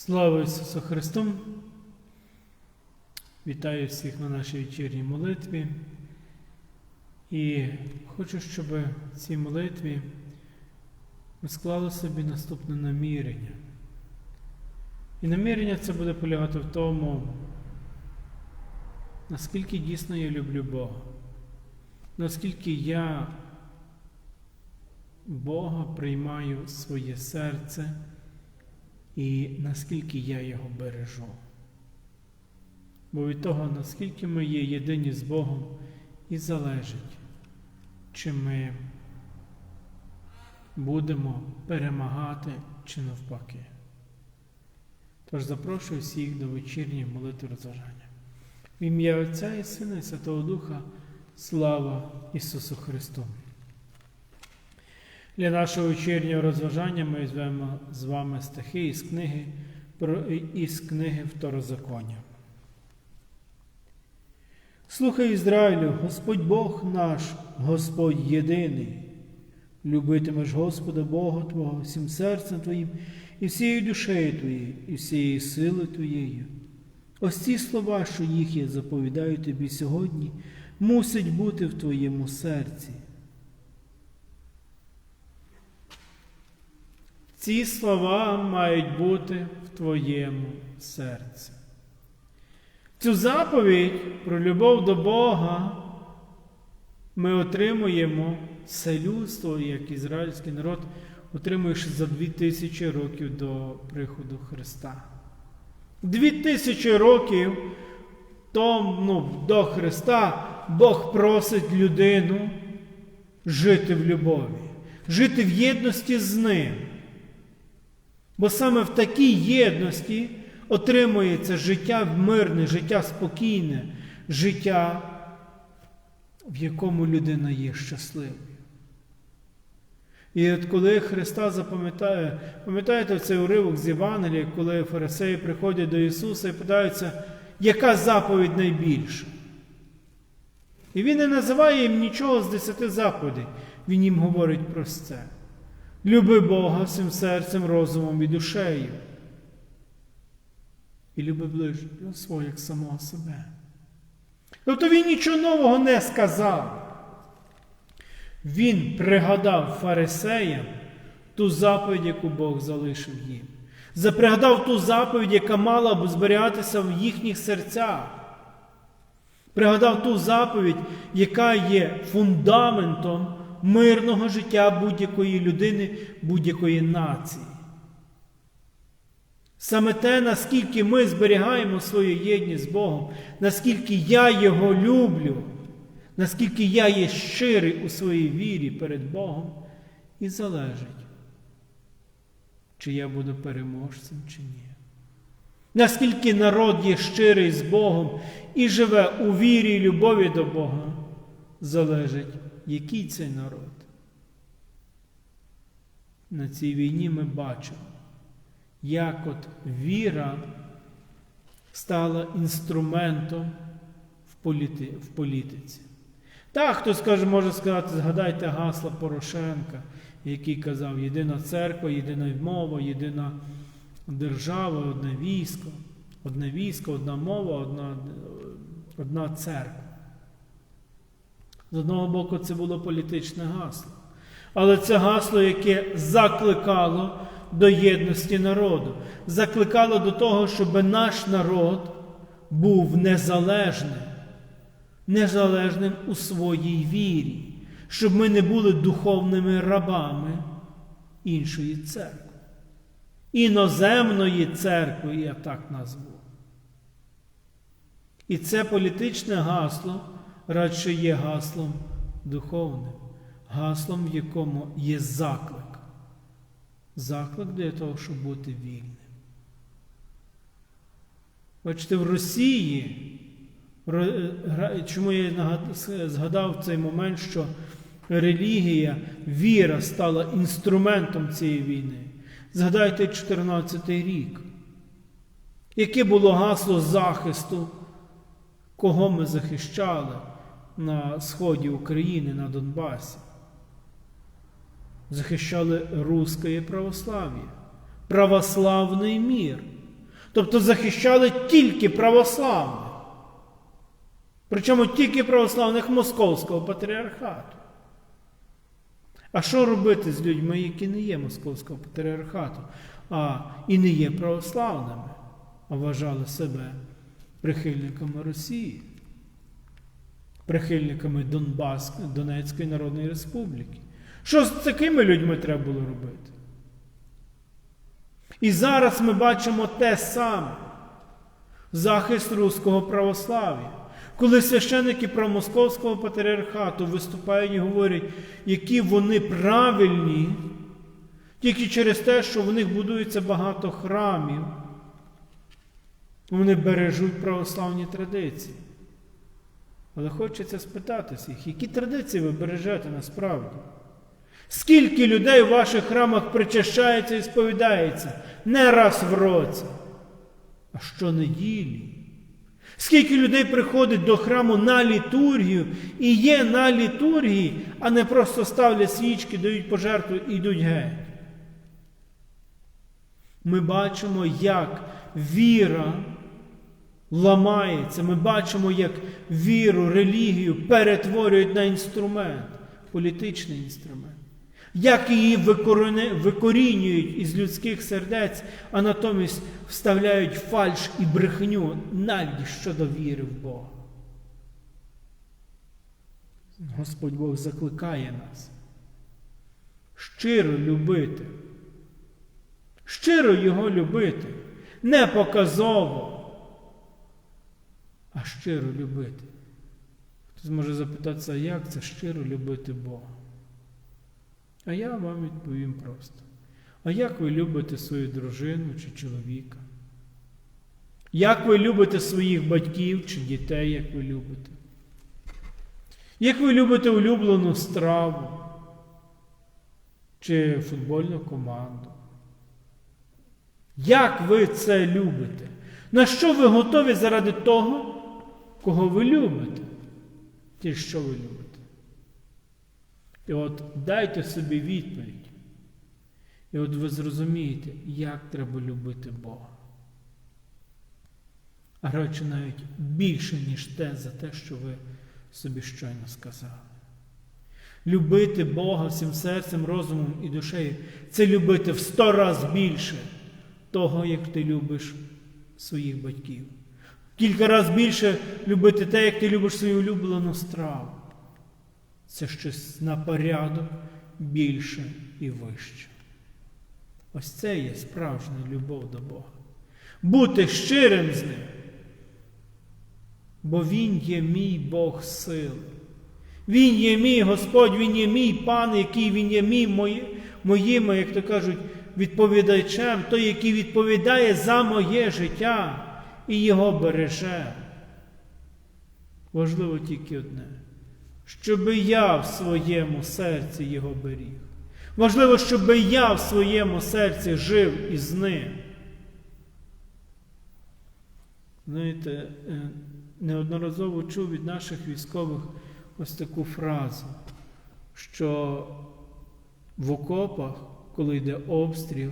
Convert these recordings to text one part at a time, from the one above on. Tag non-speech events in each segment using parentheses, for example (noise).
Слава Ісусу Христу! Вітаю всіх на нашій вечірній молитві. І хочу, щоб в цій молитві ми склали собі наступне намірення. І намірення це буде полягати в тому, наскільки дійсно я люблю Бога, наскільки я Бога приймаю в своє серце і наскільки я його бережу. Бо від того, наскільки ми є єдині з Богом, і залежить, чи ми будемо перемагати чи навпаки. Тож запрошую всіх до вечірньої молитви розважання. В ім'я Отця і Сина і Святого Духа, слава Ісусу Христу! Для нашого вечірнього розважання ми візьмемо з вами стихи із книги, із книги Второзаконня. Слухай Ізраїлю, Господь Бог наш, Господь єдиний. Любитимеш Господа Бога Твого всім серцем Твоїм і всією душею Твоєю, і всією силою Твоєю. Ось ці слова, що їх я заповідаю тобі сьогодні, мусять бути в твоєму серці. Ці слова мають бути в твоєму серці. Цю заповідь про любов до Бога ми отримуємо все людство, як ізраїльський народ, отримує ще за дві тисячі років до приходу Христа. Дві тисячі років тому, ну, до Христа Бог просить людину жити в любові, жити в єдності з Ним. Бо саме в такій єдності отримується життя мирне, життя спокійне, життя, в якому людина є щасливою. І от коли Христа запам'ятає, пам'ятаєте цей уривок з Євангелія, коли фарисеї приходять до Ісуса і питаються, яка заповідь найбільша? І Він не називає їм нічого з десяти заповідей. Він їм говорить про це. Люби Бога всім серцем, розумом і душею. І люби ближнього свого як самого себе. Тобто він нічого нового не сказав. Він пригадав фарисеям ту заповідь, яку Бог залишив їм. Запригадав ту заповідь, яка мала б зберігатися в їхніх серцях. Пригадав ту заповідь, яка є фундаментом мирного життя будь-якої людини, будь-якої нації. Саме те, наскільки ми зберігаємо свою єдність з Богом, наскільки я Його люблю, наскільки я є щирий у своїй вірі перед Богом, і залежить, чи я буду переможцем, чи ні. Наскільки народ є щирий з Богом і живе у вірі і любові до Бога, залежить, який цей народ. На цій війні ми бачимо, як от віра стала інструментом в, політи, в політиці. Так, хтось скаже, може сказати, згадайте гасла Порошенка, який казав єдина церква, єдина мова, єдина держава, одне військо, одне військо, одна мова, одна, одна церква. З одного боку, це було політичне гасло. Але це гасло, яке закликало до єдності народу, закликало до того, щоб наш народ був незалежним, незалежним у своїй вірі, щоб ми не були духовними рабами іншої церкви. Іноземної церкви, я так назву. І це політичне гасло радше є гаслом духовним, гаслом, в якому є заклик. Заклик для того, щоб бути вільним. Бачите, в Росії, чому я згадав цей момент, що релігія, віра стала інструментом цієї війни. Згадайте 14 рік. Яке було гасло захисту, кого ми захищали на сході України, на Донбасі? Захищали русське православ'я, православний мір. Тобто захищали тільки православних. Причому тільки православних Московського патріархату. А що робити з людьми, які не є Московського патріархату, а і не є православними, а вважали себе прихильниками Росії, прихильниками Донбас, Донецької Народної Республіки? Що з такими людьми треба було робити? І зараз ми бачимо те саме захист руського православ'я. Коли священики правомосковського патріархату виступають і говорять, які вони правильні, тільки через те, що в них будується багато храмів, вони бережуть православні традиції. Але хочеться спитатися їх, які традиції ви бережете насправді? Скільки людей у ваших храмах причащається і сповідається не раз в році, а щонеділі? Скільки людей приходить до храму на літургію і є на літургії, а не просто ставлять свічки, дають пожертву і йдуть геть? Ми бачимо, як віра ламається. Ми бачимо, як віру, релігію перетворюють на інструмент, політичний інструмент. Як її викорінюють із людських сердець, а натомість вставляють фальш і брехню навіть щодо віри в Бога. Господь Бог закликає нас щиро любити, щиро Його любити, не показово, а щиро любити. Хтось може запитатися, як це щиро любити Бога? А я вам відповім просто. А як ви любите свою дружину чи чоловіка? Як ви любите своїх батьків чи дітей, як ви любите? Як ви любите улюблену страву чи футбольну команду? Як ви це любите? На що ви готові заради того, кого ви любите? Ті, що ви любите? І от дайте собі відповідь. І от ви зрозумієте, як треба любити Бога. А радше навіть більше, ніж те за те, що ви собі щойно сказали. Любити Бога всім серцем, розумом і душею це любити в сто разів більше того, як ти любиш своїх батьків. Кілька разів більше любити те, як ти любиш свою улюблену страву це щось на порядок більше і вище. Ось це є справжня любов до Бога. Бути щирим з ним. Бо Він є мій Бог сили. Він є мій Господь, Він є мій пан, який Він є мій моїм, як то кажуть, відповідачем, той, який відповідає за моє життя і його береже. Важливо тільки одне щоб я в своєму серці його беріг. Важливо, щоб я в своєму серці жив із ним. Знаєте, е, неодноразово чув від наших військових ось таку фразу, що в окопах, коли йде обстріл,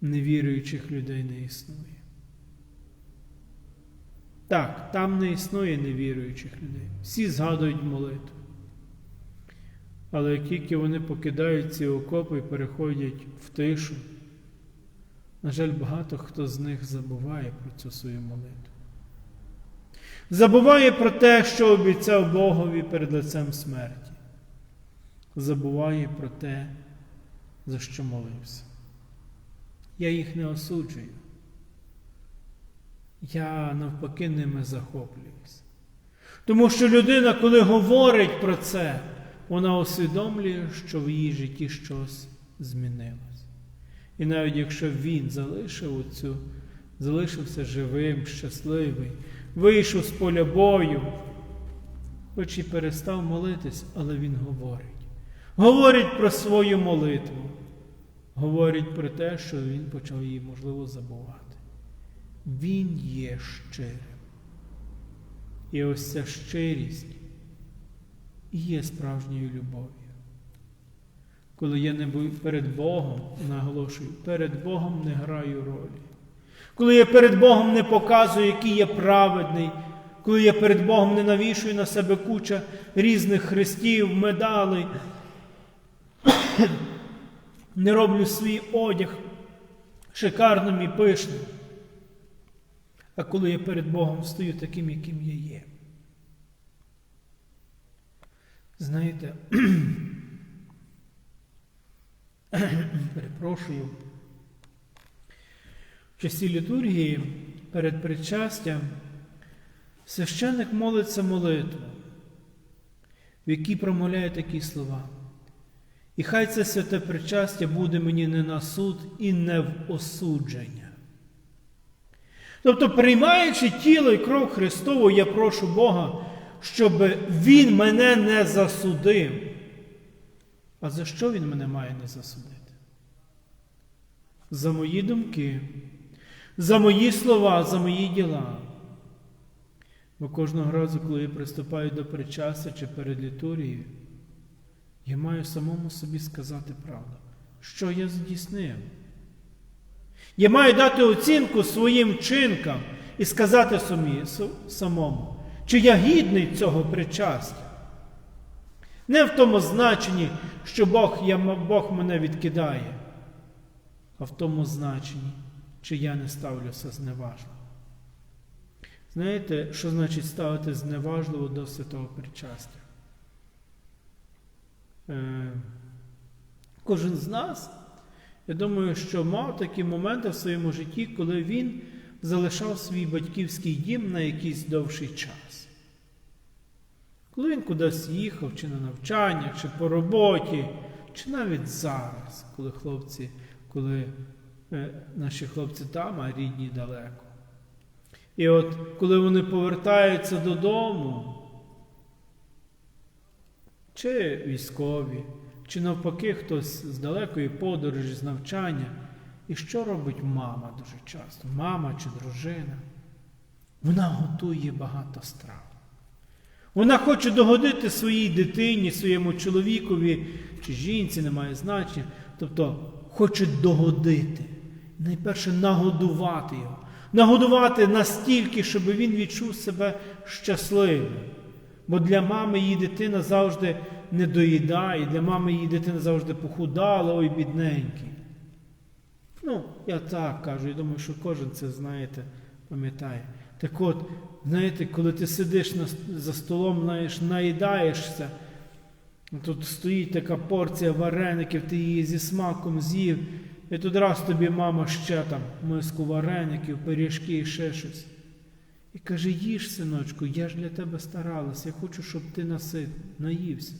невіруючих людей не існує. Так, там не існує невіруючих людей. Всі згадують молитву. Але як тільки вони покидають ці окопи і переходять в тишу, на жаль, багато хто з них забуває про цю свою молитву. Забуває про те, що обіцяв Богові перед лицем смерті. Забуває про те, за що молився. Я їх не осуджую я навпаки ними захоплююсь. Тому що людина, коли говорить про це, вона усвідомлює, що в її житті щось змінилось. І навіть якщо він залишив оцю, залишився живим, щасливий, вийшов з поля бою, хоч і перестав молитись, але він говорить. Говорить про свою молитву, говорить про те, що він почав її, можливо, забувати. Він є щирим. І ось ця щирість є справжньою любов'ю. Коли я не перед Богом, наголошую, перед Богом не граю ролі. коли я перед Богом не показую, який я праведний, коли я перед Богом не навішую на себе куча різних хрестів, медалей, (coughs) не роблю свій одяг шикарним і пишним. А коли я перед Богом стою таким, яким я є. Знаєте, (clears throat) перепрошую, в часі літургії перед причастям священник молиться молитву, в якій промовляє такі слова. І хай це святе причастя буде мені не на суд і не в осудження. Тобто, приймаючи тіло і кров Христову, я прошу Бога, щоб Він мене не засудив. А за що Він мене має не засудити? За мої думки, за мої слова, за мої діла. Бо кожного разу, коли я приступаю до причастя чи перед літурією, я маю самому собі сказати правду, що я здійснив. Я маю дати оцінку своїм вчинкам і сказати собі, самому, чи я гідний цього причастя. Не в тому значенні, що Бог, я, Бог мене відкидає, а в тому значенні, чи я не ставлюся зневажливо. Знаєте, що значить ставити зневажливо до святого причастя? Е, кожен з нас, я думаю, що мав такі моменти в своєму житті, коли він залишав свій батьківський дім на якийсь довший час. Коли він кудись їхав, чи на навчання, чи по роботі, чи навіть зараз, коли хлопці, коли е, наші хлопці там, а рідні далеко. І от коли вони повертаються додому, чи військові, чи навпаки хтось з далекої подорожі, з навчання. І що робить мама дуже часто? Мама чи дружина? Вона готує багато страв. Вона хоче догодити своїй дитині, своєму чоловікові чи жінці, немає значення. Тобто хоче догодити. Найперше нагодувати його. Нагодувати настільки, щоб він відчув себе щасливим. Бо для мами її дитина завжди не доїдає, для мами її дитина завжди похудала, ой, бідненький. Ну, я так кажу, я думаю, що кожен це, знаєте, пам'ятає. Так от, знаєте, коли ти сидиш на, за столом, знаєш, наїдаєшся, тут стоїть така порція вареників, ти її зі смаком з'їв, і тут раз тобі мама ще там миску вареників, пиріжки і ще щось. І каже, їж, синочку, я ж для тебе старалася, я хочу, щоб ти насит, наївся.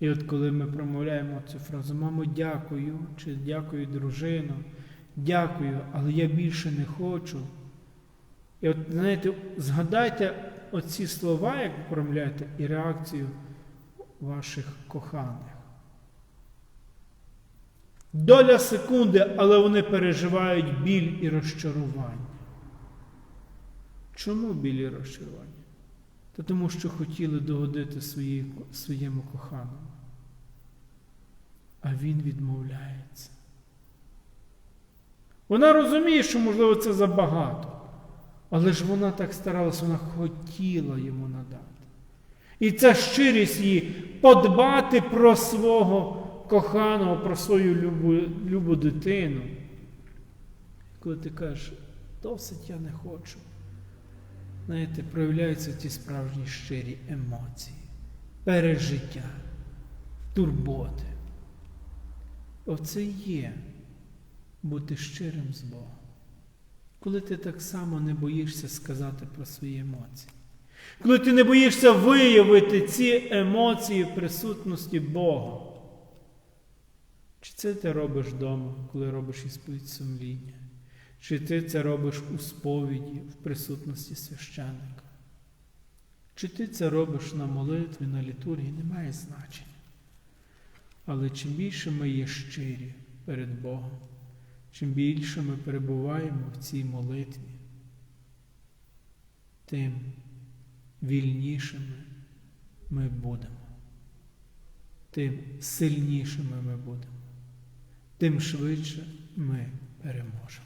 І от коли ми промовляємо цю фразу, мамо, дякую, чи дякую, дружину, дякую, але я більше не хочу. І от, знаєте, згадайте оці слова, як ви промовляєте, і реакцію ваших коханих. Доля секунди, але вони переживають біль і розчарування. Чому біль і розчарування? Та тому, що хотіли догодити свої, своєму коханому. А він відмовляється. Вона розуміє, що, можливо, це забагато. Але ж вона так старалась, вона хотіла йому надати. І ця щирість її подбати про свого коханого, про свою любу, любу дитину. Коли ти кажеш, досить я не хочу знаєте, проявляються ті справжні щирі емоції, пережиття, турботи. Оце є бути щирим з Богом. Коли ти так само не боїшся сказати про свої емоції. Коли ти не боїшся виявити ці емоції в присутності Бога. Чи це ти робиш вдома, коли робиш ісповідь сумління? Чи ти це робиш у сповіді в присутності священника? Чи ти це робиш на молитві, на літургії, не має значення. Але чим більше ми є щирі перед Богом, чим більше ми перебуваємо в цій молитві, тим вільнішими ми будемо, тим сильнішими ми будемо, тим швидше ми переможемо.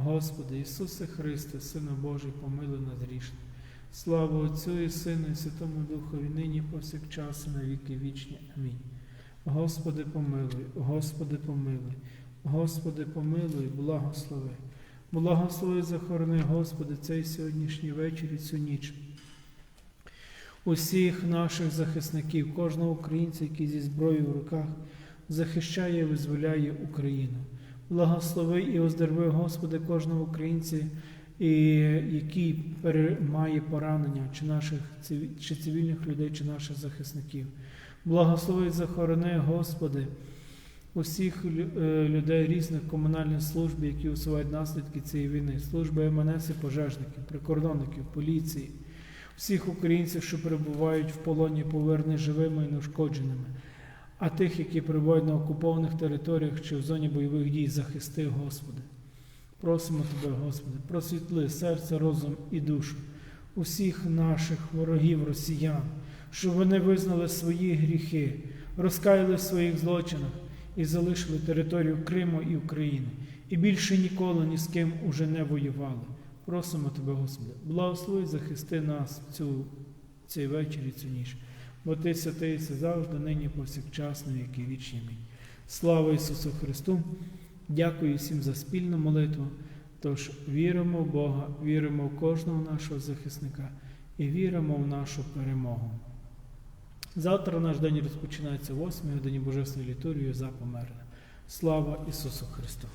Господи Ісусе Христе, Сину Божий, помилуй нас грішних. Слава Отцю і Сину, і Святому Духові, нині повсякчас і на віки вічні. Амінь. Господи, помилуй, Господи, помилуй, Господи, помилуй, благослови. Благослови, захорони, Господи, цей сьогоднішній вечір і цю ніч. Усіх наших захисників, кожного українця, який зі зброєю в руках захищає і визволяє Україну. Благослови і оздорови, Господи, кожного українця, який має поранення, чи наших чи цивільних людей, чи наших захисників. Благослови і захорони, Господи, усіх е, людей різних комунальних служб, які усувають наслідки цієї війни, служби МНС і пожежників, прикордонників, поліції, всіх українців, що перебувають в полоні, поверни живими і неушкодженими. А тих, які перебувають на окупованих територіях чи в зоні бойових дій, захисти, Господи. Просимо Тебе, Господи, просвітли серце, розум і душу усіх наших ворогів, росіян, щоб вони визнали свої гріхи, розкаяли в своїх злочинах і залишили територію Криму і України, і більше ніколи ні з ким уже не воювали. Просимо Тебе, Господи, благослови, захисти нас цю, цей вечір і цю ніч. Бо Ти і завжди, нині повсякчас, на віки вічні. Амінь. Слава Ісусу Христу! Дякую всім за спільну молитву. Тож віримо в Бога, віримо в кожного нашого захисника і віримо в нашу перемогу. Завтра наш день розпочинається о 8 годині Божественної літургії за померлих. Слава Ісусу Христу!